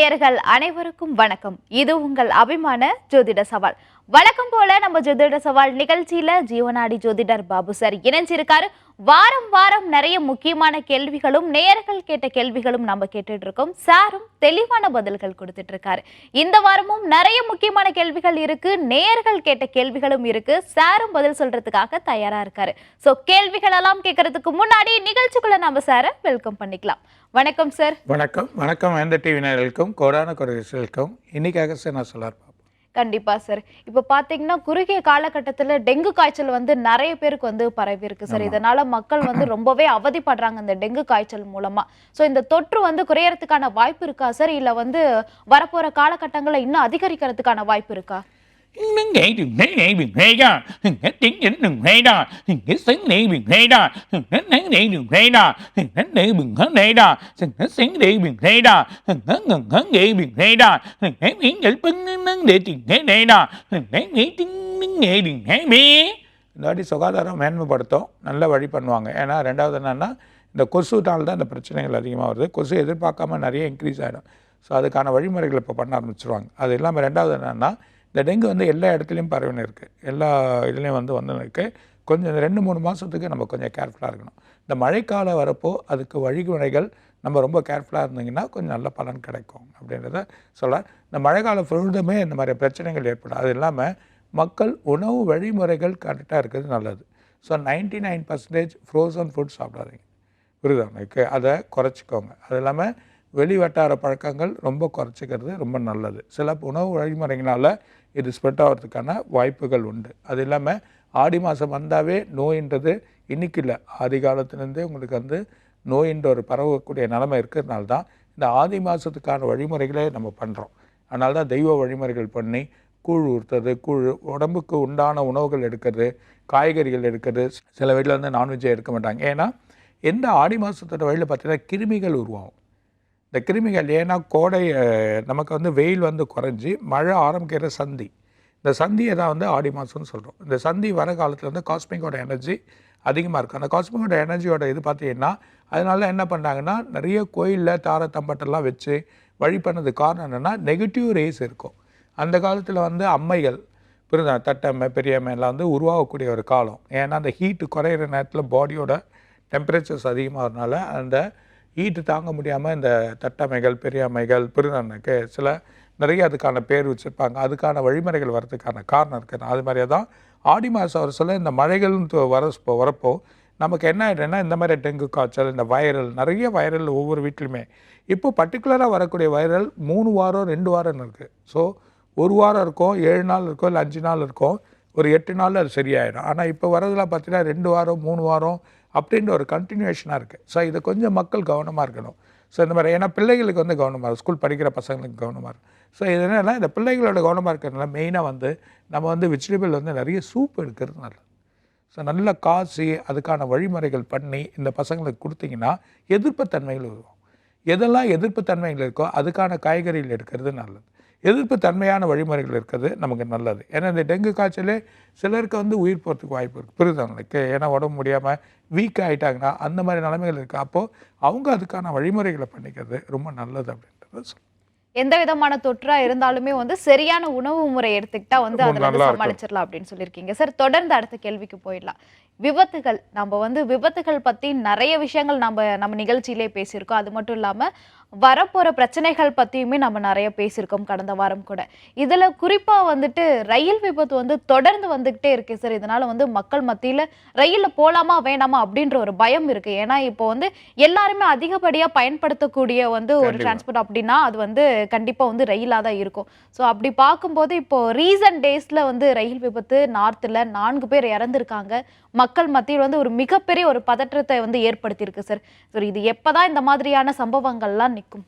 நேயர்கள் அனைவருக்கும் வணக்கம். இது உங்கள் அபிமான ஜோதிட சவால். வழக்கம் போல நம்ம ஜோதிட சவால் நிகழ்ச்சியில ஜீவனாடி ஜோதிடர் பாபு சார் இணைஞ்சிருக்காரு. வாரம் வாரம் நிறைய முக்கியமான கேள்விகளும் நேயர்கள் கேட்ட கேள்விகளும் நம்ம கேட்டுட்டு இருக்கோம். சாரும் தெளிவான பதில்கள் கொடுத்துட்டு இருக்காரு இந்த வாரமும் நிறைய முக்கியமான கேள்விகள் இருக்கு நேயர்கள் கேட்ட கேள்விகளும் இருக்கு. சாரும் பதில் சொல்றதுக்காக தயாரா இருக்காரு. சோ கேள்விகள் எல்லாம் கேட்கறதுக்கு முன்னாடி நிகழ்ச்சிக்குள்ள நம்ம சாரை வெல்கம் பண்ணிக்கலாம். வணக்கம் சார். வணக்கம். வணக்கம். வேந்த டிவி நேர்களுக்கும் கோடான குறைகளுக்கும் இன்னைக்காக சார் நான் சொல்லார். பார்ப்போம் கண்டிப்பா சார் இப்போ பாத்தீங்கன்னா குறுகிய காலகட்டத்துல டெங்கு காய்ச்சல் வந்து நிறைய பேருக்கு வந்து பரவி இருக்கு சார் இதனால மக்கள் வந்து ரொம்பவே அவதிப்படுறாங்க இந்த டெங்கு காய்ச்சல் மூலமா. சோ இந்த தொற்று வந்து குறையறதுக்கான வாய்ப்பு இருக்கா சார் இல்ல வந்து வரப்போற காலகட்டங்கள்ல இன்னும் அதிகரிக்கிறதுக்கான வாய்ப்பு இருக்கா? Nâng nghệ đừng thế nghệ đừng thế ra Hết tiếng dính đừng thế ra Hết xứng đi đừng thế ra Hết nắng đi đừng thế ra Hết đi đừng hết thế ra Hết xứng đi đừng thế ra Hết ngừng hết đi đừng thế ra Hết miếng giải bưng nâng để tiền thế thế ra Hết miếng tiếng nâng nghệ đừng thế bê இந்த வாட்டி சுகாதாரம் மேன்மைப்படுத்தும் நல்ல வழி பண்ணுவாங்க ஏன்னா ரெண்டாவது என்னன்னா இந்த கொசுனால தான் இந்த பிரச்சனைகள் அதிகமாக வருது கொசு எதிர்பார்க்காம நிறைய இன்க்ரீஸ் ஆகிடும் ஸோ அதுக்கான வழிமுறைகள் இப்போ பண்ண ஆரம்பிச்சிருவாங்க அது இல்லாமல் ரெண்டாவது என்னன்னா இந்த டெங்கு வந்து எல்லா இடத்துலையும் பரவின்னு இருக்குது எல்லா இதுலேயும் வந்து வந்து கொஞ்சம் இந்த ரெண்டு மூணு மாதத்துக்கு நம்ம கொஞ்சம் கேர்ஃபுல்லாக இருக்கணும். இந்த மழைக்காலம் வரப்போ அதுக்கு வழிமுறைகள் நம்ம ரொம்ப கேர்ஃபுல்லாக இருந்தீங்கன்னா கொஞ்சம் நல்ல பலன் கிடைக்கும் அப்படின்றத சொல்ல. இந்த மழைக்காலம் ஃபுல்லுமே இந்த மாதிரி பிரச்சனைகள் ஏற்படும். அது இல்லாமல் மக்கள் உணவு வழிமுறைகள் கரெக்டாக இருக்கிறது நல்லது. So ninety nine percentage frozen food சாப்பிடாதீங்க. புரியுதா உங்களுக்கு? அதை குறைச்சிக்கோங்க. அது இல்லாமல் வெளி வட்டார பழக்கங்கள் ரொம்ப குறைச்சிக்கிறது ரொம்ப நல்லது. சில உணவு வழிமுறைகளால் இது ஸ்ப்ரெட் ஆகிறதுக்கான வாய்ப்புகள் உண்டு. அது இல்லாமல் ஆடி மாதம் வந்தாவே நோயின்றது இன்னைக்கு இல்லை. ஆதி காலத்துலேருந்தே உங்களுக்கு வந்து நோயின்ற ஒரு பரவக்கூடிய நிலைமை இருக்கிறதுனால தான் இந்த ஆதி மாதத்துக்கான வழிமுறைகளே நம்ம பண்ணுறோம் அதனால தான் தெய்வ வழிமுறைகள் பண்ணி கூழ் ஊற்றுறது கூழ் உடம்புக்கு உண்டான உணவுகள் எடுக்கிறது காய்கறிகள் எடுக்கிறது. சில வீட்டில் வந்து நான்வெஜ்ஜே எடுக்க மாட்டாங்க. ஏன்னா எந்த ஆடி மாதத்தோட வழியில் பார்த்தீங்கன்னா கிருமிகள் உருவாகும். இந்த கிருமிகள் ஏன்னா கோடை நமக்கு வந்து வெயில் வந்து குறைஞ்சி மழை ஆரம்பிக்கிற சந்தி. இந்த சந்தியை தான் வந்து ஆடி மாதம்னு சொல்கிறோம் இந்த சந்தி வர காலத்தில் வந்து காஸ்மிக்கோட எனர்ஜி அதிகமாக இருக்கும். அந்த காஸ்மிக்கோட எனர்ஜியோட இது பார்த்தீங்கன்னா அதனால என்ன பண்ணாங்கன்னா நிறைய கோயிலில் தார தம்பட்டெல்லாம் வச்சு வழி பண்ணது காரணம் என்னென்னா நெகட்டிவ் ரேஸ் இருக்கும். அந்த காலத்தில் வந்து அம்மைகள் புரியுதா? தட்டம்மை பெரியம்மை எல்லாம் வந்து உருவாகக்கூடிய ஒரு காலம். ஏன்னா அந்த ஹீட்டு குறையிற நேரத்தில் பாடியோட டெம்பரேச்சர்ஸ் அதிகமாகறதுனால அந்த ஈட்டு தாங்க முடியாமல் இந்த தட்டமைகள் பெரியாமைகள் புரிதனுக்கு சில நிறைய அதுக்கான பேர் வச்சுருப்பாங்க. அதுக்கான வழிமுறைகள் வர்றதுக்கான காரணம் இருக்குது அது மாதிரியே தான் ஆடி மாதம் ஒரு சில இந்த மழைகள் வர வரப்போ நமக்கு என்ன ஆகிடும்னா இந்த மாதிரி டெங்கு காய்ச்சல் இந்த வைரல் நிறைய வைரல் ஒவ்வொரு வீட்லையுமே. இப்போ பர்டிகுலராக வரக்கூடிய வைரல் மூணு வாரம் ரெண்டு வாரம்னு இருக்குது ஸோ ஒரு வாரம் இருக்கும் ஏழு நாள் இருக்கும் இல்லை அஞ்சு நாள் இருக்கும். ஒரு எட்டு நாளில் அது சரியாயிடும். ஆனால் இப்போ வரதெல்லாம் பார்த்தீங்கன்னா ரெண்டு வாரம் மூணு வாரம் அப்படின்ற ஒரு கண்டினியூஷனாக இருக்குது ஸோ இதை கொஞ்சம் மக்கள் கவனமாக இருக்கணும். ஸோ இந்த மாதிரி ஏன்னா பிள்ளைகளுக்கு வந்து கவனமாக இருக்கும் ஸ்கூல் படிக்கிற பசங்களுக்கு கவனமாக இருக்கும் ஸோ இது என்னன்னா இந்த பிள்ளைகளோட கவனமாக இருக்கிறதுனால மெயினாக வந்து நம்ம வந்து வெஜிடபிள் வந்து நிறைய சூப் எடுக்கிறது நல்லது. ஸோ நல்ல காசி அதுக்கான வழிமுறைகள் பண்ணி இந்த பசங்களுக்கு கொடுத்தீங்கன்னா எதிர்ப்புத்தன்மைகள் உருவாகும். எதெல்லாம் எதிர்ப்புத்தன்மைகள் இருக்கோ அதுக்கான காய்கறிகள் எடுக்கிறது நல்லது. எதிர்ப்புத்தன்மையான வழிமுறைகள் இருக்கிறது நமக்கு நல்லது. ஏன்னா இந்த டெங்கு காய்ச்சலே சிலருக்கு வந்து உயிர் போகிறதுக்கு வாய்ப்பு இருக்குது புரியுதவங்களுக்கு ஏன்னா உடம்பு முடியாமல் வீக் ஆகிட்டாங்கன்னா அந்த மாதிரி நிலைமைகள் இருக்குது அப்போது அவங்க அதுக்கான வழிமுறைகளை பண்ணிக்கிறது ரொம்ப நல்லது அப்படின்றத சொல்லுவேன் எந்த விதமான தொற்றா இருந்தாலுமே வந்து சரியான உணவு முறை எடுத்துக்கிட்டா வந்து அதுல இருக்கும். சமாளிச்சிடலாம் அப்படின்னு சொல்லியிருக்கீங்க. சார் தொடர்ந்து அடுத்த கேள்விக்கு போயிடலாம். விபத்துகள் நம்ம வந்து விபத்துகள் பத்தி நிறைய விஷயங்கள் நம்ம நம்ம நிகழ்ச்சியிலே பேசியிருக்கோம். அது மட்டும் இல்லாம வரப்போற பிரச்சனைகள் பத்தியுமே நம்ம நிறைய பேசியிருக்கோம் கடந்த வாரம் கூட. இதுல குறிப்பா வந்துட்டு ரயில் விபத்து வந்து தொடர்ந்து வந்துகிட்டே இருக்கு சார். இதனால வந்து மக்கள் மத்தியில ரயில்ல போலாமா வேணாமா அப்படின்ற ஒரு பயம் இருக்கு. ஏன்னா இப்போ வந்து எல்லாருமே அதிகப்படியா பயன்படுத்தக்கூடிய வந்து ஒரு. டிரான்ஸ்போர்ட் அப்படின்னா அது வந்து கண்டிப்பா வந்து ரயிலா தான் இருக்கும். ஸோ அப்படி பார்க்கும்போது இப்போ ரீசன்ட் டேஸ்ல வந்து ரயில் விபத்து நார்த்தில் நான்கு பேர் இறந்திருக்காங்க. மக்கள் மத்தியில் வந்து ஒரு மிகப்பெரிய ஒரு பதற்றத்தை வந்து ஏற்படுத்தியிருக்கு சார். சார் இது எப்பதான் இந்த மாதிரியான சம்பவங்கள்லாம் நிற்கும்?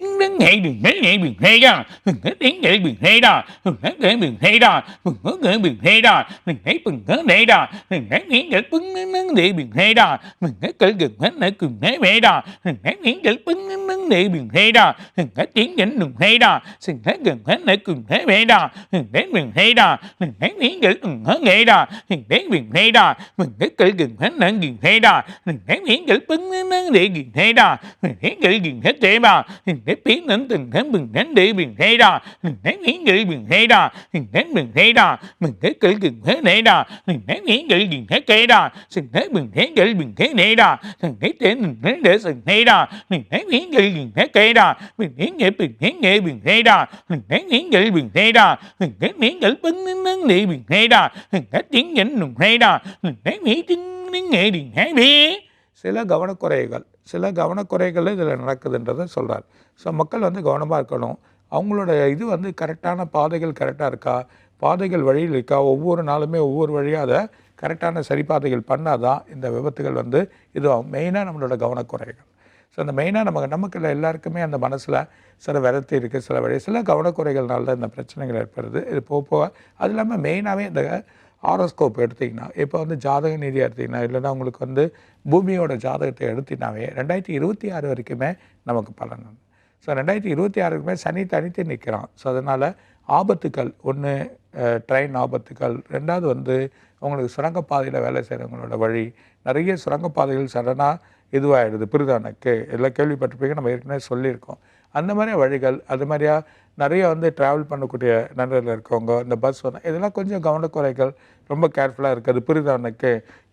đứng nghe đừng nghe hệ biển hệ đó đừng nghe đến nghe biển hệ đó đừng nghe hệ biển hệ đó đừng nghe hệ biển hệ đó đừng nghe bình nghe hệ đó đừng nghe đến nghe bứng đến đến hệ biển hệ đó đừng nghe cỡ gần hết hệ cùng hệ hệ đó đừng nghe đến nghe bứng đến đến hệ biển hệ đó đừng nghe đến nghe đường hệ đó đừng nghe gần hết hệ cùng hệ hệ đó đừng nghe đừng nghe đó đừng nghe đến nghe cùng hết hệ đó đừng nghe đừng nghe đó đừng nghe cỡ gần hết hệ biển hệ đó mình hết đừng nghe bứng đến đến hệ biển hệ đó mình hết cỡ gần hết hệ đó để biến đến từng cái bình đến đi bình thế đó mình thấy nghĩ nghĩ bình thế đó mình thấy bình thế đó mình thấy kỹ bình thế này đó mình thấy nghĩ nghĩ mình thế kế đó mình thấy bình thế nghĩ bình thế này đó mình thấy thế mình thấy để mình thế đó mình thế nghĩ nghĩ mình thế kế đó mình thế nghĩ bình thế nghĩ bình thế đó mình thế nghĩ nghĩ bình thế đó mình thế nghĩ nghĩ bưng đến đến đi bình thế đó mình thấy tiếng nhẫn mình thế đó mình thế nghĩ tiếng nghĩ nghệ bình thế đi சில கவனக்குறைகள் சில கவனக்குறைகள் இதில் நடக்குதுன்றதை சொல்கிறார் so மக்கள் வந்து கவனமாக இருக்கணும். அவங்களோட இது வந்து கரெக்டான பாதைகள் கரெக்டாக இருக்கா? பாதைகள் வழியில் இருக்கா? ஒவ்வொரு நாளுமே ஒவ்வொரு வழியாக அதை கரெக்டான சரி பாதைகள் பண்ணாதான் இந்த விபத்துகள் வந்து இது மெயினாக நம்மளோட கவனக்குறைகள். ஸோ அந்த மெயினாக நமக்கு நமக்கு இல்லை எல்லாருக்குமே அந்த மனசில் சில விரத்தி இருக்குது சில வழி சில கவனக்குறைகள்னால தான் இந்த பிரச்சனைகள் ஏற்படுது. இது போக போக அது இல்லாமல் மெயினாகவே இந்த ஆரோஸ்கோப் எடுத்திங்கன்னா இப்போ வந்து ஜாதக நீதி எடுத்திங்கன்னா இல்லைன்னா உங்களுக்கு வந்து பூமியோட ஜாதகத்தை எடுத்தினாவே ரெண்டாயிரத்தி இருபத்தி ஆறு வரைக்குமே நமக்கு பலன் ஸோ ரெண்டாயிரத்தி இருபத்தி ஆறுக்குமே சனி தனித்து நிற்கிறான் ஸோ அதனால் ஆபத்துக்கள் ஒன்று ட்ரெயின் ஆபத்துக்கள் ரெண்டாவது வந்து உங்களுக்கு சுரங்கப்பாதையில் வேலை செய்கிறவங்களோட வழி நிறைய சுரங்கப்பாதைகள் சடனாக இதுவாகிடுது பிரிதானுக்கு. எல்லாம் கேள்விப்பட்டிருப்பீங்க நம்ம ஏற்கனவே சொல்லியிருக்கோம். அந்த மாதிரி வழிகள் அது மாதிரியா நிறைய வந்து ட்ராவல் பண்ணக்கூடிய நண்பர்கள் இருக்கவங்க இந்த பஸ் வந்து இதெல்லாம் கொஞ்சம் கவனக்குறைகள் ரொம்ப கேர்ஃபுல்லாக இருக்குது பிரிதானுக்கு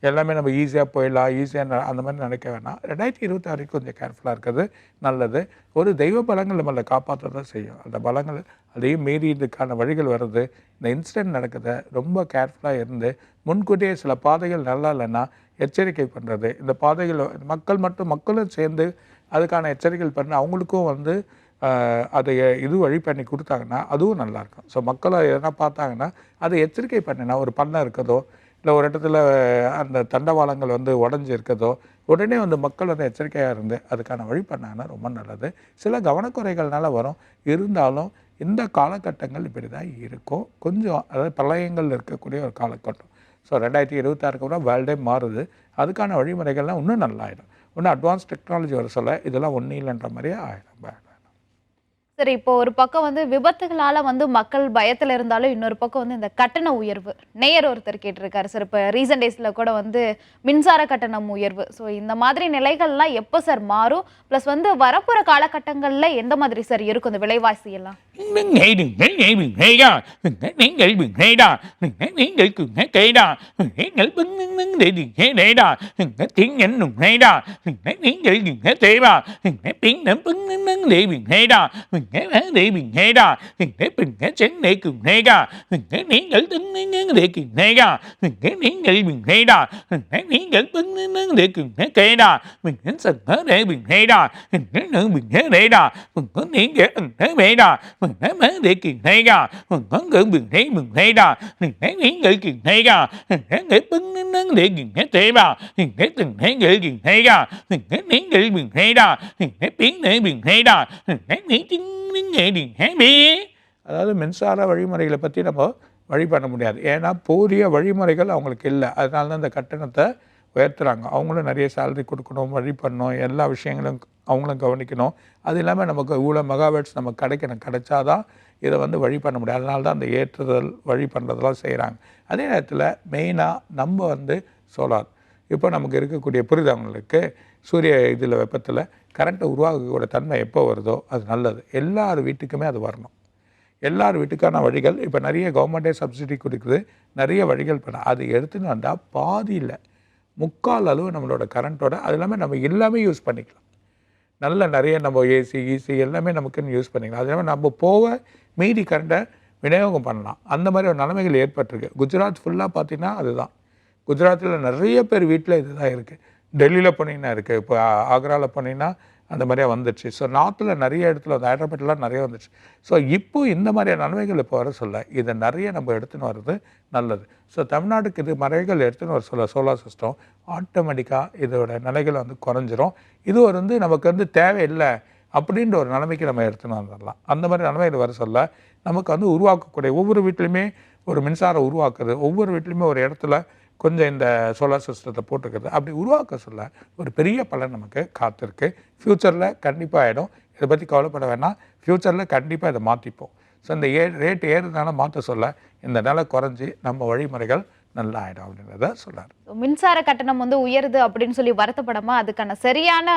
எல்லாமே நம்ம ஈஸியாக போயிடலாம் ஈஸியாக அந்த மாதிரி நினைக்க வேணாம். ரெண்டாயிரத்தி இருபத்தாறுக்கு கொஞ்சம் கேர்ஃபுல்லாக இருக்கிறது நல்லது. ஒரு தெய்வ பலங்கள் நம்மளை காப்பாற்ற தான் செய்யும். அந்த பலங்கள் அதையும் மீறி இதுக்கான வழிகள் வருது இந்த இன்சிடென்ட் நடக்குது ரொம்ப கேர்ஃபுல்லாக இருந்து முன்கூட்டியே சில பாதைகள் நல்லா இல்லைன்னா எச்சரிக்கை பண்ணுறது இந்த பாதைகள் மக்கள் மட்டும் மக்களும் சேர்ந்து அதுக்கான எச்சரிக்கைகள் பண்ணி அவங்களுக்கும் வந்து அதை இது வழி பண்ணி கொடுத்தாங்கன்னா அதுவும் நல்லாயிருக்கும். ஸோ மக்களை எதனா பார்த்தாங்கன்னா அதை எச்சரிக்கை பண்ணினா ஒரு பண்ணை இருக்கதோ இல்லை ஒரு இடத்துல அந்த தண்டவாளங்கள் வந்து உடஞ்சி இருக்கதோ உடனே வந்து மக்கள் வந்து எச்சரிக்கையாக இருந்து அதுக்கான வழி பண்ணாங்கன்னா ரொம்ப நல்லது. சில கவனக்குறைகள்னால வரும். இருந்தாலும் இந்த காலகட்டங்கள் இப்படி தான் இருக்கும். கொஞ்சம் அதாவது பிரளயங்கள் இருக்கக்கூடிய ஒரு காலகட்டம். ஸோ ரெண்டாயிரத்தி இருபத்தாறுக்கு அப்புறம் வேர்ல்டே மாறுது. அதுக்கான வழிமுறைகள்லாம் இன்னும் நல்லாயிடும். இன்னும் அட்வான்ஸ் டெக்னாலஜி வர சொல்ல இதெல்லாம் ஒன்றும் இல்லைன்ற மாதிரியே ஆயிடும். சரி இப்போ ஒரு பக்கம் வந்து விபத்துகளால வந்து மக்கள் பயத்துல இருந்தாலும் இன்னொரு பக்கம் வந்து இந்த கட்டண உயர்வு. நேயர் ஒருத்தர் கேட்டிருக்காரு சார் இப்போ ரீசன்ட் டேஸ்ல கூட வந்து மின்சார கட்டணம் உயர்வு. ஸோ இந்த மாதிரி நிலைகள்லாம் எப்போ சார் மாறும்? ப்ளஸ் வந்து வரப்போகிற காலகட்டங்கள்ல எந்த மாதிரி சார் இருக்கும் இந்த விலைவாசி எல்லாம்? đừng nghĩ đừng nghĩ nghĩ đừng nghĩ đó đừng nghĩ nghĩ đừng nghĩ đó đừng nghĩ nghĩ nghĩ đừng nghĩ kỹ đó đừng nghĩ nghĩ bưng bưng bưng để đừng nghĩ để đó đừng nghĩ tiếng nghĩ đừng nghĩ đó đừng nghĩ nghĩ nghĩ đừng nghĩ kỹ đó đừng nghĩ tiếng nghĩ bưng bưng bưng để đừng nghĩ đó đừng nghĩ nghĩ để đừng nghĩ đó đừng nghĩ đừng nghĩ chén để đừng nghĩ đó đừng nghĩ nghĩ nghĩ tính nghĩ nghĩ để đừng nghĩ đó đừng nghĩ nghĩ nghĩ đừng nghĩ đó đừng nghĩ nghĩ nghĩ bưng bưng bưng để đừng nghĩ kỹ đó mình nghĩ sừng hớ để đừng nghĩ đó đừng nghĩ nữa đừng nghĩ để đó đừng nghĩ nghĩ đừng nghĩ để đó mình thấy mấy để kiền thấy ra mình có ngưỡng mình thấy mình thấy ra mình thấy nghĩ nghĩ kiền thấy ra mình thấy nghĩ bưng nên nên để kiền thấy thế ra mình thấy từng thấy nghĩ kiền thấy ra mình thấy nghĩ nghĩ mình thấy ra mình thấy biến để mình thấy ra mình thấy nghĩ tiếng đến nghệ điện thấy bi அதாவது மின்சார வழிமுறைகளை பற்றி நம்ம வழி பண்ண முடியாது ஏன்னா போதிய வழிமுறைகள் அவங்களுக்கு இல்லை அதனால தான் இந்த கட்டணத்தை உயர்த்துறாங்க அவங்களும் நிறைய சேலரி கொடுக்கணும் வழி பண்ணணும் எல்லா விஷயங்களும் அவங்களும் கவனிக்கணும். அது இல்லாமல் நமக்கு இவ்வளோ மெகாவேட்ஸ் நமக்கு கிடைக்கணும். கிடைச்சாதான் இதை வந்து வழி பண்ண முடியும். அதனால தான் அந்த ஏற்றுதல் வழி பண்ணுறதெல்லாம் செய்கிறாங்க அதே நேரத்தில் மெயினாக நம்ம வந்து சோலார் இப்போ நமக்கு இருக்கக்கூடிய புரிதவங்களுக்கு சூரிய இதில் வெப்பத்தில் கரண்ட்டை உருவாக்கக்கூடிய தன்மை எப்போ வருதோ அது நல்லது. எல்லார் வீட்டுக்குமே அது வரணும். எல்லார் வீட்டுக்கான வழிகள் இப்போ நிறைய கவர்மெண்ட்டே சப்சிடி கொடுக்குது. நிறைய வழிகள் பண்ண அது எடுத்துன்னு வந்தால் பாதியில் முக்கால் அளவு நம்மளோட கரண்ட்டோட அது இல்லாமல் நம்ம எல்லாமே யூஸ் பண்ணிக்கலாம். நல்ல நிறைய நம்ம ஏசி ஈசி எல்லாமே நமக்குன்னு யூஸ் பண்ணிக்கலாம். அது இல்லாமல் நம்ம போக மீதி கரண்ட்டை விநியோகம் பண்ணலாம். அந்த மாதிரி ஒரு நிலைமைகள் ஏற்பட்டிருக்கு. குஜராத் ஃபுல்லாக பார்த்தீங்கன்னா அதுதான். குஜராத்தில் நிறைய பேர் வீட்டில் இதுதான் இருக்குது டெல்லியில் போனீங்கன்னா இருக்குது இப்போ ஆக்ராவில் போனீங்கன்னா அந்த மாதிரியாக வந்துடுச்சு. ஸோ நார்த்தில் நிறைய இடத்துல வந்து ஹைதராபாத்லாம் நிறைய வந்துடுச்சு. ஸோ இப்போ இந்த மாதிரியான நன்மைகள் இப்போ வர சொல்ல இதை நிறைய நம்ம எடுத்துன்னு வர்றது நல்லது. ஸோ தமிழ்நாட்டுக்கு இது மறைகள் எடுத்துன்னு வர சொல்ல சோலார் சிஸ்டம் ஆட்டோமேட்டிக்காக இதோட நிலைகள் வந்து குறைஞ்சிரும். இது ஒரு வந்து நமக்கு வந்து தேவையில்லை அப்படின்ற ஒரு நிலைமைக்கு நம்ம எடுத்துன்னு வந்துடலாம். அந்த மாதிரி நிலைமைகள் வர சொல்ல நமக்கு வந்து உருவாக்கக்கூடிய ஒவ்வொரு வீட்லேயுமே ஒரு மின்சாரம் உருவாக்குறது ஒவ்வொரு வீட்லேயுமே ஒரு இடத்துல கொஞ்சம் இந்த சோலார் சிஸ்டத்தை போட்டுக்கிறது அப்படி உருவாக்க சொல்ல ஒரு பெரிய பலன் நமக்கு காத்திருக்கு. ஃப்யூச்சரில் கண்டிப்பாக ஆகிடும் இதை பற்றி கவலைப்பட வேணாம். ஃப்யூச்சரில் கண்டிப்பாக இதை மாற்றிப்போம் ஸோ இந்த ஏ ரேட் ஏறுனால மாற்ற சொல்ல இந்த நிலை குறைஞ்சி நம்ம வழிமுறைகள் நல்லா ஆகிடும் அப்படின்றத சொல்கிறார் மின்சார கட்டணம் வந்து உயருது அப்படின்னு சொல்லி வருத்தப்படாம அதுக்கான சரியான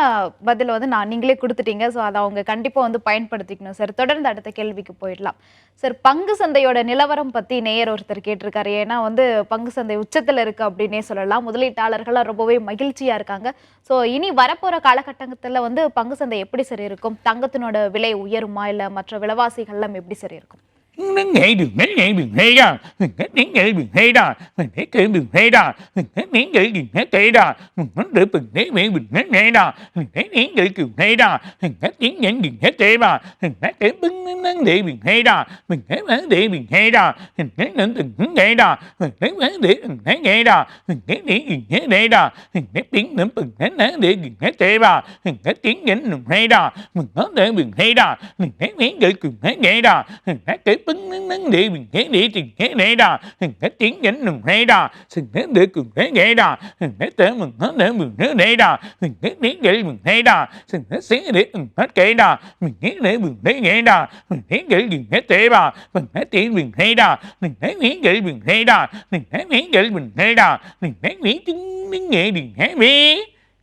பதில் வந்து நான் நீங்களே கொடுத்துட்டீங்க. ஸோ அதை அவங்க கண்டிப்பாக வந்து பயன்படுத்திக்கணும். சார் தொடர்ந்து அடுத்த கேள்விக்கு போயிடலாம். சார் பங்கு சந்தையோட நிலவரம் பற்றி நேயர் ஒருத்தர் கேட்டிருக்காரு. ஏன்னா வந்து பங்கு சந்தை உச்சத்தில் இருக்கு அப்படின்னே சொல்லலாம். முதலீட்டாளர்களாக ரொம்பவே மகிழ்ச்சியாக இருக்காங்க. ஸோ இனி வரப்போகிற காலகட்டத்தில் வந்து பங்கு சந்தை எப்படி சரி இருக்கும்? தங்கத்தினோட விலை உயருமா? இல்லை மற்ற விலைவாசிகள்லாம் எப்படி சரி இருக்கும்? đến nghệ đường đến nghệ đừng hay ra mình hết đến nghệ đường hay ra mình hết kệ đường hay ra mình hết đến nghệ đừng hết kệ ra mình hết đợi mình hết mẹ mình hết nghệ ra mình hết đến nghệ đường hay ra mình hết đến nghệ đừng hết kệ ra mình hết kệ bưng đến đệ đường hay ra mình hết đến đệ đường hay ra mình hết đến đường hết nghệ ra mình hết nén đệ đường hết nghệ ra mình hết đến đường hết đệ ra mình hết đến đến đường hết nén đệ đường hết kệ ra mình hết đến nghệ đường hay ra mình hết nén đường hay ra mình hết đến nghệ đường hết nghệ ra mình hết kệ bưng nắng nắng để bình hay để tình hay hay ra, mình thấy tiếng những đường hay ra, mình thấy để cường hay hay ra, mình thấy tới mình nói để mình nói để ra, mình thấy tiếng để mình hay ra, mình thấy xé để mình hết kể ra, mình thấy để mình thấy nghe ra, mình thấy để mình hết tệ mà, mình thấy tiếng mình hay ra, mình thấy tiếng để mình hay ra, mình thấy tiếng để mình hay ra, mình thấy tiếng tiếng tiếng nghe đừng hay bê.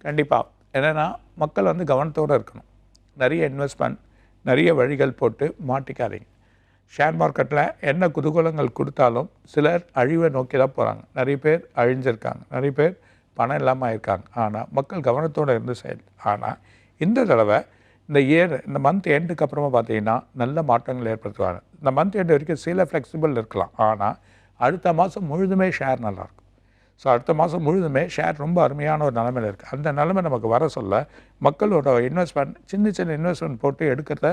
கண்டிப்பாக என்னென்னா மக்கள் வந்து கவனத்தோடு இருக்கணும் நிறைய investment நிறைய வழிகள் போட்டு மாட்டிக்காதீங்க ஷேர் மார்க்கெட்டில் என்ன குதூகலங்கள் கொடுத்தாலும் சிலர் அழிவை நோக்கி தான் போகிறாங்க நிறைய பேர் அழிஞ்சிருக்காங்க. நிறைய பேர் பணம் இல்லாமல் ஆயிருக்காங்க. ஆனால் மக்கள் கவனத்தோடு இருந்து செயல் ஆனால் இந்த தடவை இந்த இயர் இந்த மந்த் எண்டுக்கு அப்புறமா பார்த்தீங்கன்னா நல்ல மாற்றங்கள் ஏற்படுத்துவாங்க. இந்த மந்த் எண்டு வரைக்கும் சில ஃப்ளெக்சிபிள் இருக்கலாம். ஆனால் அடுத்த மாதம் முழுதுமே ஷேர் நல்லாயிருக்கும் ஸோ அடுத்த மாதம் முழுதுமே ஷேர் ரொம்ப அருமையான ஒரு நிலமையில் இருக்குது அந்த நிலமை நமக்கு வர சொல்ல மக்களோட இன்வெஸ்ட்மெண்ட் சின்ன சின்ன இன்வெஸ்ட்மெண்ட் போட்டு எடுக்கிறத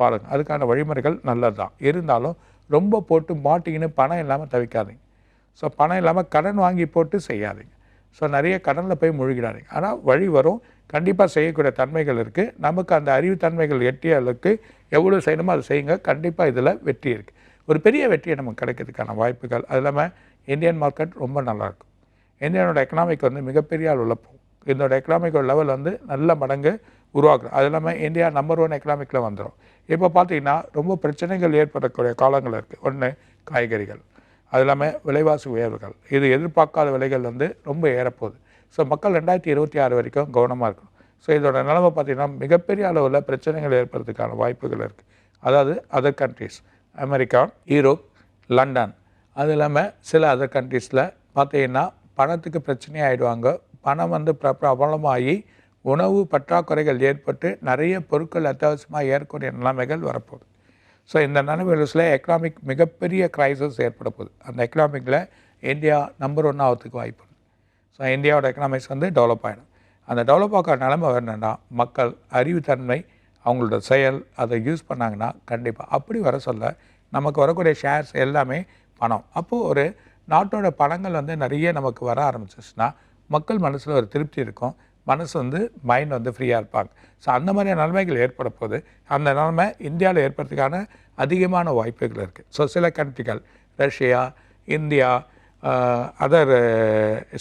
பாருங்கள் அதுக்கான வழிமுறைகள் நல்லது தான் இருந்தாலும் ரொம்ப போட்டு மாட்டிக்கின்னு பணம் இல்லாமல் தவிக்காதீங்க. ஸோ பணம் இல்லாமல் கடன் வாங்கி போட்டு செய்யாதீங்க. ஸோ நிறைய கடனில் போய் முழுகிடாதீங்க. ஆனால் வழி வரும். கண்டிப்பாக செய்யக்கூடிய தன்மைகள் இருக்குது நமக்கு அந்த அறிவுத்தன்மைகள் எட்டிய அளவுக்கு எவ்வளோ செய்யணுமோ அதை செய்யுங்க. கண்டிப்பாக இதில் வெற்றி இருக்குது ஒரு பெரிய வெற்றியை நமக்கு கிடைக்கிறதுக்கான வாய்ப்புகள் அது இல்லாமல் இந்தியன் மார்க்கெட் ரொம்ப நல்லாயிருக்கும் இந்தியனோட எக்கனாமிக் வந்து மிகப்பெரிய அளவில் போகும். இதோட எக்கனாமிக்கோட லெவல் வந்து நல்ல மடங்கு உருவாக்குறோம் அது இல்லாமல் இந்தியா நம்பர் ஒன் எக்கனாமிக்கில் வந்துடும் இப்போ பார்த்தீங்கன்னா ரொம்ப பிரச்சனைகள் ஏற்படக்கூடிய காலங்கள் இருக்குது ஒன்று காய்கறிகள். அது இல்லாமல் விலைவாசி உயர்வுகள். இது எதிர்பார்க்காத விலைகள் வந்து ரொம்ப ஏறப்போகுது. ஸோ மக்கள் ரெண்டாயிரத்தி இருபத்தி ஆறு வரைக்கும் கவனமாக இருக்கணும். ஸோ இதோட நிலைமை பார்த்தீங்கன்னா மிகப்பெரிய அளவில் பிரச்சனைகள் ஏற்படுறதுக்கான வாய்ப்புகள் இருக்குது அதாவது other countries America Europe London. அது இல்லாமல் சில அதர் கண்ட்ரீஸில் பார்த்தீங்கன்னா பணத்துக்கு பிரச்சனையாகிடுவாங்க பணம் வந்து பிர பிரபலமாகி உணவு பற்றாக்குறைகள் ஏற்பட்டு நிறைய பொருட்கள் அத்தியாவசியமாக ஏற்கக்கூடிய நிலைமைகள் வரப்போகுது. ஸோ இந்த நிலைமைகளில் எக்கனாமிக் மிகப்பெரிய கிரைசஸ் ஏற்பட போகுது. அந்த எக்கனாமிக்கில் இந்தியா நம்பர் ஒன் ஆகிறதுக்கு வாய்ப்பு ஸோ இந்தியாவோட எக்கனாமிக்ஸ் வந்து டெவலப் ஆகிடும் அந்த டெவலப் ஆகிற நிலைமை வரணுன்னா மக்கள் அறிவுத்தன்மை அவங்களோட செயல் அதை யூஸ் பண்ணாங்கன்னா கண்டிப்பாக அப்படி வர சொல்ல நமக்கு வரக்கூடிய ஷேர்ஸ் எல்லாமே பணம். அப்போது ஒரு நாட்டோட பணங்கள் வந்து நிறைய நமக்கு வர ஆரம்பிச்சிச்சுன்னா மக்கள் மனசில் ஒரு திருப்தி இருக்கும். மனசு வந்து மைண்ட் வந்து ஃப்ரீயாக இருப்பாங்க. ஸோ அந்த மாதிரியான நன்மைகள் ஏற்பட போது அந்த நிலைமை இந்தியாவில் ஏற்படுறதுக்கான அதிகமான வாய்ப்புகள் இருக்குது ஸோ சில கண்ட்ரிகள் ரஷ்யா இந்தியா அதர்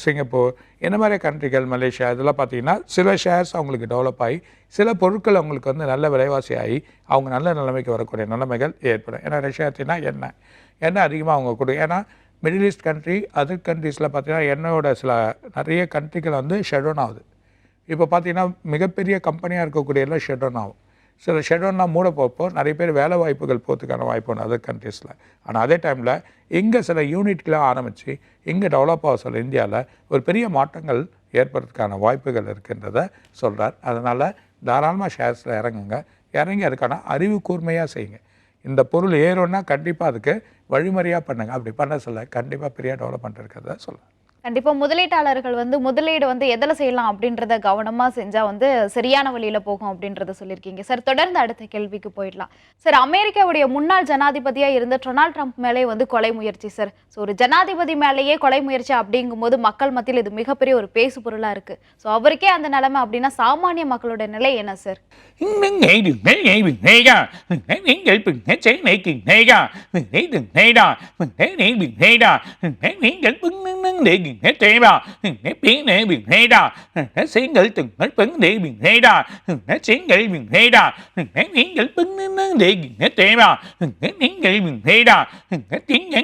சிங்கப்பூர் இந்த மாதிரி கண்ட்ரிகள் மலேசியா இதெல்லாம் பார்த்தீங்கன்னா சில ஷேர்ஸ் அவங்களுக்கு டெவலப் ஆகி சில பொருட்கள் அவங்களுக்கு வந்து நல்ல விலைவாசி ஆகி அவங்க நல்ல நிலைமைக்கு வரக்கூடிய நிலைமைகள் ஏற்படும். ஏன்னா ரஷ்யா எடுத்தீங்கன்னா எண்ணெய். எண்ணெய் அதிகமாக அவங்க கொடு ஏன்னா மிடில் ஈஸ்ட் கண்ட்ரி அதர் கண்ட்ரீஸில் பார்த்தீங்கன்னா எண்ணெயோட சில நிறைய கண்ட்ரிகள் வந்து ஷெடோன் ஆகுது. இப்போ பார்த்தீங்கன்னா மிகப்பெரிய கம்பெனியாக இருக்கக்கூடிய எல்லாம் ஷெடோன் ஆகும் சில ஷட் மூட போப்போ நிறைய பேர் வேலை வாய்ப்புகள் போகிறதுக்கான வாய்ப்பு ஒன்று அதர் கண்ட்ரீஸில் ஆனால் அதே டைமில் இங்கே சில யூனிட்லாம் ஆரம்பித்து இங்கே டெவலப் ஆக சொல்ல இந்தியாவில் ஒரு பெரிய மாற்றங்கள் ஏற்படுறதுக்கான வாய்ப்புகள் இருக்குன்றத சொல்கிறார் அதனால் தாராளமாக ஷேர்ஸில் இறங்குங்க. இறங்கி அதுக்கான அறிவு கூர்மையாக செய்யுங்க. இந்த பொருள் ஏறோன்னா கண்டிப்பாக அதுக்கு வழிமுறையாக பண்ணுங்கள் அப்படி பண்ண சொல்ல கண்டிப்பாக பெரிய டெவலப்மெண்ட் இருக்கிறத சொல்ல கண்டிப்பாக முதலீட்டாளர்கள் வந்து முதலீடு வந்து எதில் செய்யலாம் அப்படின்றத கவனமாக செஞ்சால் வந்து சரியான வழியில் போகும் அப்படின்றத சொல்லியிருக்கீங்க. சார் தொடர்ந்து அடுத்த கேள்விக்கு போயிடலாம். சார் அமெரிக்காவுடைய முன்னாள் ஜனாதிபதியாக இருந்த டொனால்ட் ட்ரம்ப் மேலே வந்து கொலை முயற்சி சார். ஸோ ஒரு ஜனாதிபதி மேலேயே கொலை முயற்சி அப்படிங்கும்போது மக்கள் மத்தியில் இது மிகப்பெரிய ஒரு பேசு பொருளாக இருக்குது ஸோ அவருக்கே அந்த நிலைமை அப்படின்னா சாமானிய மக்களோட நிலை என்ன sir? Những biển hết thế bà. Hết biển này biển hết đà. Hết xí ngữ từng hết bứng để biển hết đà. Hết xí ngữ biển hết đà. Hết tiếng ngữ bứng để biển hết thế bà. Hết tiếng ngữ biển hết đà. Hết tiếng ngữ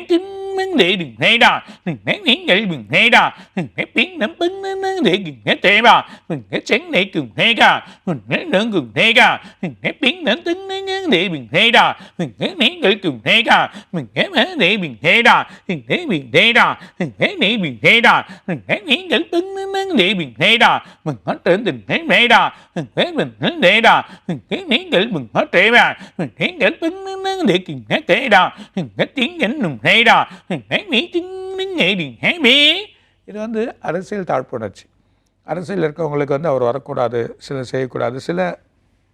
nâng để đừng hay đà đừng nén nén đệ đừng hay đà đừng nén tiếng nắm tính nâng nâng đệ đừng nén tệ bà đừng nén chén đệ đừng hay đà đừng nén nâng đừng hay đà đừng nén tiếng nắm tính nâng nâng đệ đừng hay đà đừng nén nén đệ đừng hay đà đừng nén nén để đừng hay đà đừng nén đừng hay đà đừng nén nén đừng hay đà đừng nén nén đệ tính nâng nâng đệ đừng hay đà mình hết trơn tình nén đệ đà đừng nén mình nén đệ đà đừng nén nén đệ mình hết trệ bà mình nén đệ tính nâng nâng để đừng nén tệ đà đừng nén tiếng nâng nâng hay đà இது வந்து அரசியல் தாழ்ப்புணர்ச்சி. அரசியல் இருக்கவங்களுக்கு வந்து அவர் வரக்கூடாது சில செய்யக்கூடாது சில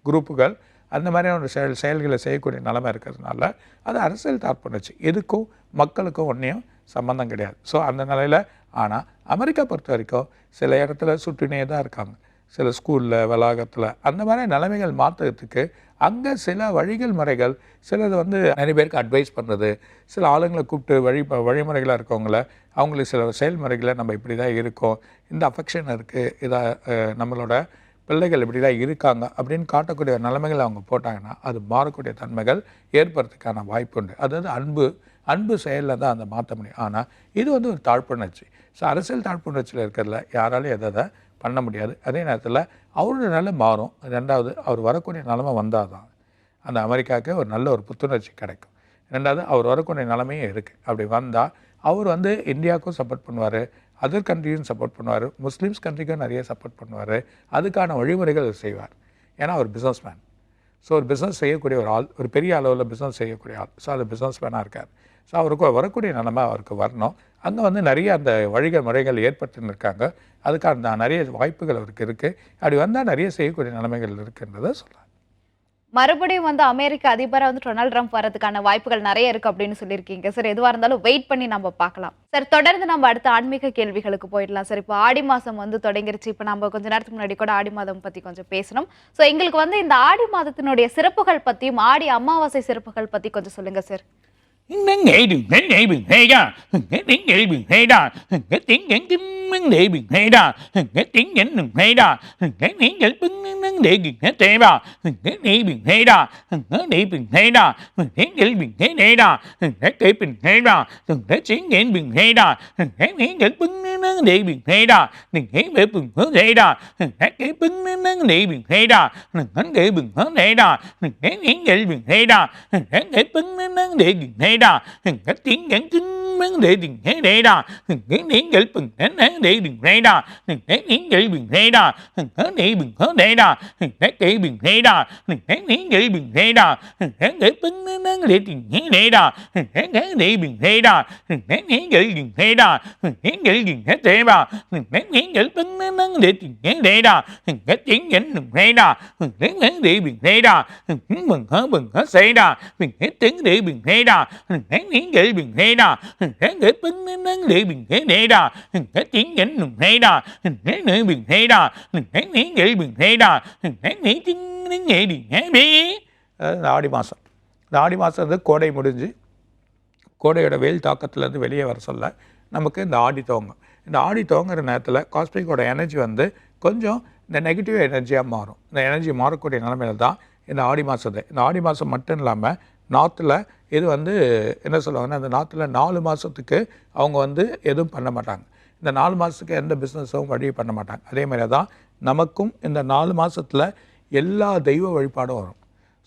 குரூப்புகள் அந்த மாதிரியான ஒரு செயல் செயல்களை செய்யக்கூடிய நிலைமை இருக்கிறதுனால அது அரசியல் தாழ்ப்புணர்ச்சி. எதுக்கும் மக்களுக்கும் ஒன்றையும் சம்மந்தம் கிடையாது. ஸோ அந்த நிலையில் ஆனால் அமெரிக்கா பொறுத்த வரைக்கும் சில இடத்துல சுற்றினே தான் இருக்காங்க. சில ஸ்கூலில் வளாகத்தில் அந்த மாதிரி நிலைமைகள் மாற்றுறதுக்கு அங்கே சில வழிகள் முறைகள் சிலது வந்து நிறைய பேருக்கு அட்வைஸ் பண்ணுறது சில ஆளுங்களை கூப்பிட்டு வழி வழிமுறைகளாக இருக்கவங்கள அவங்களுக்கு சில செயல்முறைகளை நம்ம இப்படி தான் இருக்கோம் இந்த அஃபெக்ஷன் இருக்குது இதை நம்மளோட பிள்ளைகள் இப்படி தான் இருக்காங்க அப்படின்னு காட்டக்கூடிய நிலைமைகள் அவங்க போட்டாங்கன்னா அது மாறக்கூடிய தன்மைகள் ஏற்படுறதுக்கான வாய்ப்பு உண்டு. அதாவது அன்பு அன்பு செயலில் தான் அதை மாற்ற முடியும். ஆனால் இது வந்து ஒரு தாழ்ப்புணர்ச்சி. ஸோ அரசியல் தாழ்ப்புணர்ச்சியில் இருக்கிறதுல யாராலையும் எதை பண்ண முடியாது. அதே நேரத்தில் அவரோட நிலை மாறும். ரெண்டாவது அவர் வரக்கூடிய நிலமை வந்தால் தான் அந்த அமெரிக்காவுக்கு ஒரு நல்ல ஒரு புத்துணர்ச்சி கிடைக்கும். ரெண்டாவது அவர் வரக்கூடிய நிலமையும் இருக்குது அப்படி வந்தால் அவர் வந்து இந்தியாவுக்கும் சப்போர்ட் பண்ணுவார் அதர் கண்ட்ரியும் சப்போர்ட் பண்ணுவார் முஸ்லீம்ஸ் கண்ட்ரிக்கும் நிறைய சப்போர்ட் பண்ணுவார். அதுக்கான வழிமுறைகள் அவர் செய்வார். ஏன்னா அவர் பிஸ்னஸ் மேன் ஸோ ஒரு பிஸ்னஸ் செய்யக்கூடிய ஒரு ஆள் ஒரு பெரிய அளவில் பிஸ்னஸ் செய்யக்கூடிய ஆள். ஸோ அது பிஸ்னஸ் மேனாக இருக்கார். ஸோ அவருக்கு வரக்கூடிய நிலைமை அவருக்கு வரணும். அங்கே வந்து நிறைய அந்த வழிகள் முறைகள் ஏற்பட்டுன்னு இருக்காங்க. அதுக்கான நிறைய வாய்ப்புகள் அவருக்கு இருக்குது அப்படி வந்தால் நிறைய செய்யக்கூடிய நிலைமைகள் இருக்குன்றதை சொல்லலாம் மறுபடியும் வந்து அமெரிக்க அதிபராக வந்து டொனால்ட் ட்ரம்ப் வரதுக்கான வாய்ப்புகள் நிறைய இருக்குது அப்படின்னு சொல்லியிருக்கீங்க. சார் எதுவாக இருந்தாலும் வெயிட் பண்ணி நம்ம பார்க்கலாம். சார் தொடர்ந்து நம்ம அடுத்த ஆன்மீக கேள்விகளுக்கு போயிடலாம். சார் இப்போ ஆடி மாதம் வந்து தொடங்கிருச்சு. இப்போ நம்ம கொஞ்ச நேரத்துக்கு முன்னாடி கூட ஆடி மாதம் பற்றி கொஞ்சம் பேசணும். ஸோ எங்களுக்கு வந்து இந்த ஆடி மாதத்தினுடைய சிறப்புகள் பற்றியும் ஆடி அமாவாசை சிறப்புகள் பற்றி கொஞ்சம் சொல்லுங்கள் sir nắng nghệ đường nắng nghe đường hay ra nghe tiếng nghe đường hay ra nghe tiếng nghe tiếng nắng nghệ đường hay ra nghe tiếng nghe đừng hay ra nghe tiếng nghe bưng nắng nghệ đường hết tệ ra nghe nghệ đường hay ra nghe nghệ đường hay ra nghe nghệ đường hay hay ra nghe nghệ đường hay ra nghe tiếng nghe đường hay ra nghe nghệ nghe bưng nắng nghệ đường hay ra nghe nghệ bưng hướng hay ra nghe nghệ bưng nắng nghệ đường hay ra nghe nghệ bưng hướng hay ra nghe nghệ bưng hay ra nghe nghệ bưng nắng nghệ đường hay ra 아니라 그냥 needing để đừng bừng thế đó để bừng thế đà đừng thế nín để bừng thế đà đừng thế để bừng thế thế đà đừng thế để bừng thế đà đừng thế nín để bừng thế đà đừng thế để bừng thế thế để bừng thế thế đà đừng thế thế để bừng thế đà đừng thế nín để bừng thế đà đừng thế để bừng thế thế đà đừng thế nín để bừng thế thế để bừng thế thế đà đừng thế đó để bừng thế đà đừng thế thế để bừng thế đà đừng thế bừng thế bừng thế thế đà đừng thế tiến để bừng thế đà đừng thế nín để bừng thế đà cái nghệ bưng nâng để bình hay đê đà cái tiếng nhẫn đừng hay đà cái nghệ bình đà bình đà இந்த ஆடி மாதம் இந்த ஆடி மாதம் வந்து கோடை முடிஞ்சு கோடையோட வெயில் தாக்கத்துலேருந்து வெளியே வர சொல்ல நமக்கு இந்த ஆடி துவங்கும். இந்த ஆடி துவங்குற நேரத்தில் காஸ்மிக்கோட எனர்ஜி வந்து கொஞ்சம் இந்த நெகட்டிவ் எனர்ஜியாக மாறும். இந்த எனர்ஜி மாறக்கூடிய நிலமையில தான் இந்த ஆடி மாதத்தை இந்த ஆடி மாதம் மட்டும் இல்லாமல் நார்த்தில் இது வந்து என்ன சொல்லுவாங்கன்னா அந்த நாற்றுல நாலு மாதத்துக்கு அவங்க வந்து எதுவும் பண்ண மாட்டாங்க. இந்த நாலு மாதத்துக்கு எந்த பிஸ்னஸும் வழி பண்ண மாட்டாங்க. அதே மாதிரி தான் நமக்கும் இந்த நாலு மாதத்தில் எல்லா தெய்வ வழிபாடும் வரும்.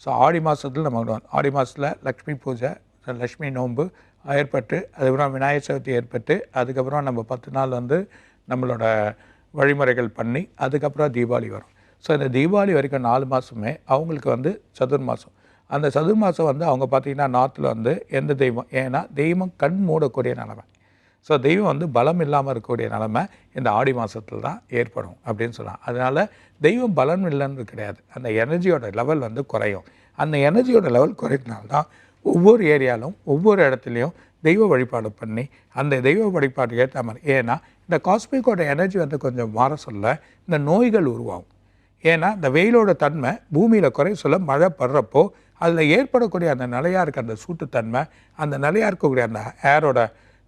ஸோ ஆடி மாதத்தில் நம்ம ஆடி மாதத்தில் லக்ஷ்மி பூஜை லக்ஷ்மி நோன்பு ஏற்பட்டு அதுக்கப்புறம் விநாயகர் சதுர்த்தி ஏற்பட்டு அதுக்கப்புறம் நம்ம பத்து நாள் வந்து நம்மளோட வழிமுறைகள் பண்ணி அதுக்கப்புறம் தீபாவளி வரும். ஸோ இந்த தீபாவளி வரைக்கும் நாலு மாதமே அவங்களுக்கு வந்து சதுர் மாதம் அந்த சதுர் மாதம் வந்து அவங்க பார்த்திங்கன்னா நார்த்தில் வந்து எந்த தெய்வம்? ஏன்னா தெய்வம் கண் மூடக்கூடிய நிலமை. ஸோ தெய்வம் வந்து பலம் இல்லாமல் இருக்கக்கூடிய நிலமை இந்த ஆடி மாதத்தில் தான் ஏற்படும் அப்படின்னு சொல்லலாம் அதனால் தெய்வம் பலம் இல்லைன்னு கிடையாது. அந்த எனர்ஜியோட லெவல் வந்து குறையும். அந்த எனர்ஜியோட லெவல் குறையிறதுனால தான் ஒவ்வொரு ஏரியாலும் ஒவ்வொரு இடத்துலையும் தெய்வ வழிபாடு பண்ணி அந்த தெய்வ வழிபாடு ஏற்ற மாதிரி. ஏன்னா இந்த காஸ்மிக்கோட எனர்ஜி வந்து கொஞ்சம் மாற சொல்ல இந்த நோய்கள் உருவாகும். ஏன்னா இந்த வெயிலோட தன்மை பூமியில் குறை சொல்ல மழை படுறப்போ அதில் ஏற்படக்கூடிய அந்த நிலையாக இருக்க அந்த சூட்டுத்தன்மை அந்த நிலையாக இருக்கக்கூடிய அந்த ஏரோட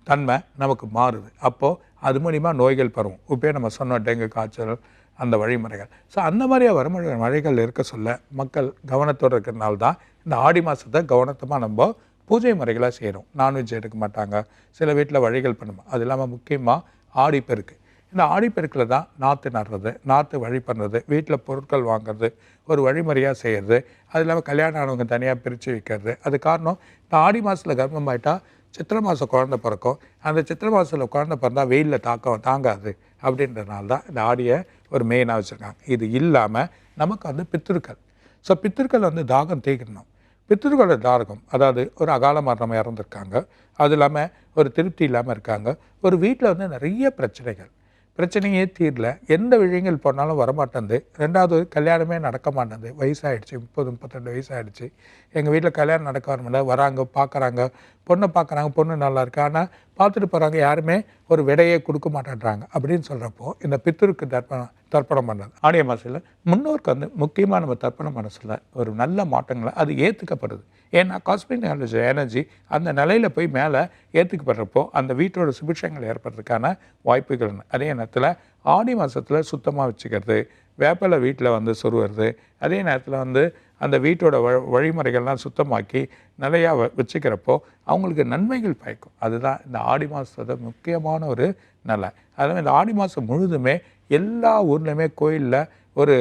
தன்மை நமக்கு மாறுது. அப்போது அது மூலிமா நோய்கள் பரவும். இப்போயே நம்ம சொன்னோம் டெங்கு காய்ச்சல் அந்த வழிமுறைகள். ஸோ அந்த மாதிரியாக வரும மழைகள் இருக்க சொல்ல மக்கள் கவனத்தோடு இருக்கிறனால தான் இந்த ஆடி மாதத்தை கவனத்தமாக நம்ம பூஜை முறைகளாக செய்கிறோம் நான்வெஜ் எடுக்க மாட்டாங்க. சில வீட்டில் வழிகள் பண்ணுவோம் அது இல்லாமல் முக்கியமாக ஆடிப்பெருக்கு இந்த ஆடிப்பெருக்கில் தான் நாற்று நடுறது நாற்று வழி பண்ணுறது வீட்டில் பொருட்கள் வாங்குறது ஒரு வழிமுறையாக செய்கிறது அது இல்லாமல் கல்யாணம் ஆனவங்க தனியாக பிரித்து வைக்கிறது. அது காரணம் இந்த ஆடி மாதத்தில் கர்ப்பமாயிட்டா சித்திரை மாதம் குழந்தை பிறக்கும். அந்த சித்திரை மாதத்தில் குழந்தை பிறந்தா வெயிலில் தாக்கம் தாங்காது அப்படின்றதுனால தான் இந்த ஆடியை ஒரு மெயினாக வச்சுருக்காங்க. இது இல்லாமல் நமக்கு வந்து பித்திருக்கள். ஸோ பித்திருக்கள் வந்து தாகம் தீக்கணும். பித்திருக்களோட தாரகம் அதாவது ஒரு அகால மரணம் இறந்துருக்காங்க. அது இல்லாமல் ஒரு திருப்தி இல்லாமல் இருக்காங்க. ஒரு வீட்டில் வந்து நிறைய பிரச்சனைகள். பிரச்சனையே தீரல. எந்த விஷயங்கள் போனாலும் வரமாட்டேந்து ரெண்டாவது கல்யாணமே நடக்க மாட்டேங்குது வயசாகிடுச்சு முப்பது முப்பத்தெண்டு வயசாகிடுச்சு எங்கள் வீட்டில் கல்யாணம் நடக்க வரமில்ல. வராங்க பார்க்குறாங்க பொண்ணை பார்க்குறாங்க பொண்ணு நல்லா இருக்கு? ஆனால் பார்த்துட்டு போகிறாங்க யாருமே ஒரு விடையை கொடுக்க மாட்டேன்றாங்க அப்படின்னு சொல்கிறப்போ இந்த பித்தருக்கு தர்ப்பணம் தர்ப்பணம் பண்ணுறது ஆடிய மாதத்தில் முன்னோருக்கு வந்து முக்கியமாக நம்ம தர்ப்பணம் மனசில் ஒரு நல்ல மாற்றங்களை அது ஏற்றுக்கப்படுது ஏன்னா காஸ்மிக் எனர்ஜி எனர்ஜி அந்த நிலையில் போய் மேலே ஏற்றுக்கப்படுறப்போ அந்த வீட்டோட சுபிட்சங்கள் ஏற்படுறதுக்கான வாய்ப்புகள் அதே நேரத்தில் ஆடி மாதத்தில் சுத்தமாக வச்சுக்கிறது வேப்பிலை வீட்டில் வந்து சொருவது அதே நேரத்தில் வந்து அந்த வீட்டோட வ வழிமுறைகள்லாம் சுத்தமாக்கி நிலையாக வ வச்சுக்கிறப்போ அவங்களுக்கு நன்மைகள் பயக்கும். அதுதான் இந்த ஆடி மாதத்தோட முக்கியமான ஒரு நிலை. அதுவும் இந்த ஆடி மாதம் முழுதுமே எல்லா ஊர்லேயுமே கோயிலில் ஒரு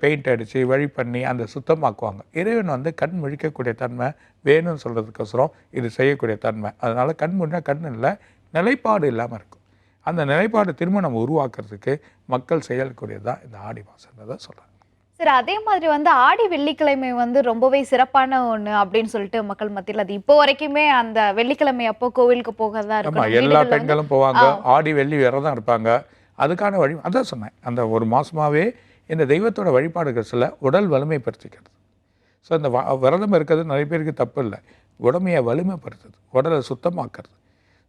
பெயிண்ட் அடித்து வழி பண்ணி அந்த சுத்தமாக்குவாங்க. இறைவன் வந்து கண் முழிக்கக்கூடிய தன்மை வேணும்னு சொல்கிறதுக்கோசரம் இது செய்யக்கூடிய தன்மை. அதனால் கண் முன்னா கண் இல்லை நிலைப்பாடு இல்லாமல் இருக்கும். அந்த நிலைப்பாடு திரும்ப நம்ம உருவாக்குறதுக்கு மக்கள் செய்யக்கூடியது தான் இந்த ஆடி மாதன்றதை சொல்கிறாங்க சார் அதே மாதிரி வந்து ஆடி வெள்ளிக்கிழமை வந்து ரொம்பவே சிறப்பான ஒண்ணு அப்படின்னு சொல்லிட்டு மக்கள் மத்தியில் அது இப்போ வரைக்குமே அந்த வெள்ளிக்கிழமை அப்போ கோவிலுக்கு போகிறதா இருக்கும் எல்லா பெண்களும் போவாங்க. ஆடி வெள்ளி விரதம் இருப்பாங்க. அதுக்கான வழி அதான் சொன்னேன். அந்த ஒரு மாசமாவே இந்த தெய்வத்தோட வழிபாடுகள் சில உடல் வலிமைப்படுத்திக்கிறது. ஸோ அந்த வ- விரதம் இருக்கிறது நிறைய பேருக்கு தப்பு இல்லை. உடமையை வலிமைப்படுத்துது. உடலை சுத்தமாக்குறது.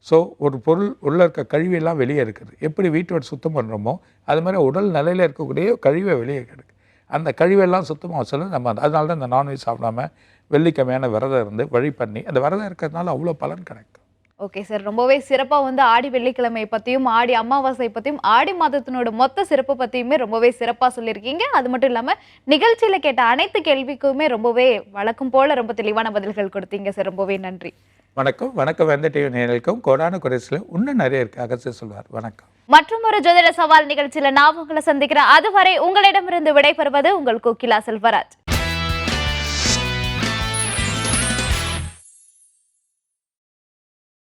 ஸோ ஒரு பொருள் உள்ளே இருக்க கழிவெல்லாம் வெளியே இருக்குது. எப்படி வீட்டோட சுத்தம் பண்ணுறோமோ அது மாதிரி உடல் நிலையில் இருக்கக்கூடிய கழிவை வெளியே எடுக்கு. அந்த கழிவெல்லாம் சுத்தமாக சொல்ல நம்ம அதனால தான் இந்த நான்வெஜ் சாப்பிடாம வெள்ளிக்கிழமையான விரதம் இருந்து வழி பண்ணி அந்த விரதம் இருக்கிறதுனால அவ்வளோ பலன் கிடைக்கும். ஓகே சார் ரொம்பவே சிறப்பாக வந்து ஆடி வெள்ளிக்கிழமை பற்றியும் ஆடி அமாவாசை பற்றியும் ஆடி மாதத்தினோட மொத்த சிறப்பு பற்றியுமே ரொம்பவே சிறப்பாக சொல்லியிருக்கீங்க. அது மட்டும் இல்லாமல் நிகழ்ச்சியில் கேட்ட அனைத்து கேள்விக்குமே ரொம்பவே வழக்கம் போல ரொம்ப தெளிவான பதில்கள் கொடுத்தீங்க சார் ரொம்பவே நன்றி. வணக்கம். வணக்கம் வந்த டிவி நேயர்களுக்கும் கோடான குறைசில் இன்னும் நிறைய இருக்கு. அகஸ்து சொல்வார். வணக்கம். மற்றும் ஒரு ஜோதிட சவால் நிகழ்ச்சியில நான் உங்களை சந்திக்கிறேன். அதுவரை உங்களிடமிருந்து விடைபெறுவது உங்கள் கோகிலா செல்வராஜ்.